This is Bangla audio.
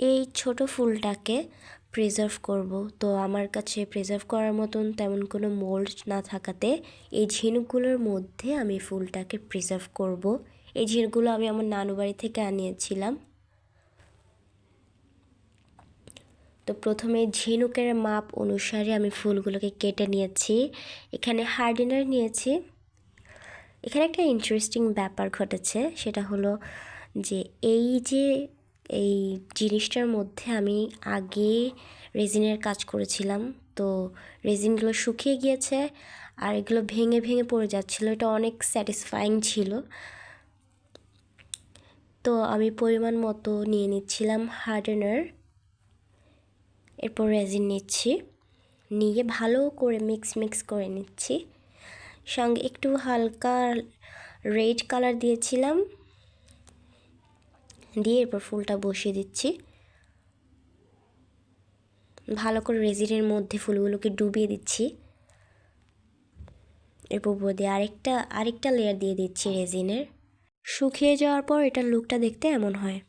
এই ছোট ফুলটাকে প্রিজার্ভ করব। তো আমার কাছে প্রিজার্ভ করার মতন তেমন কোনো মোল্ড না থাকাতে এই ঝিনুকগুলোর মধ্যে আমি ফুলটাকে প্রিজার্ভ করব। এই ঝিনুকগুলো আমি আমার নানু বাড়ি থেকে আনিয়েছিলাম। তো প্রথমে ঝিনুকের মাপ অনুসারে আমি ফুলগুলোকে কেটে নিয়েছি। এখানে হার্ডিনার নিয়েছি। এখানে একটা ইন্টারেস্টিং ব্যাপার ঘটেছে, সেটা হলো যে এই যে এই জিনিসটার মধ্যে আমি আগে রেজিনের কাজ করেছিলাম। তো রেজিনগুলো শুকিয়ে গিয়েছে আর এগুলো ভেঙে ভেঙে পড়ে যাচ্ছিল। এটা অনেক স্যাটিসফাইং ছিল। তো আমি পরিমাণ মতো নিয়ে নিচ্ছিলাম হার্ডেনার এরপর রেজিন নিচ্ছি। নিয়ে ভালো করে মিক্স মিক্স করে নিচ্ছি। সঙ্গে একটু হালকা রেড কালার দিয়েছিলাম। দিয়ে এরপর ফুলটা বসিয়ে দিচ্ছি। ভালো করে রেজিনের মধ্যে ফুলগুলোকে ডুবিয়ে দিচ্ছি। এরপর দিয়ে আরেকটা আরেকটা লেয়ার দিয়ে দিচ্ছি রেজিনের। শুকিয়ে যাওয়ার পর এটার লুকটা দেখতে এমন হয়।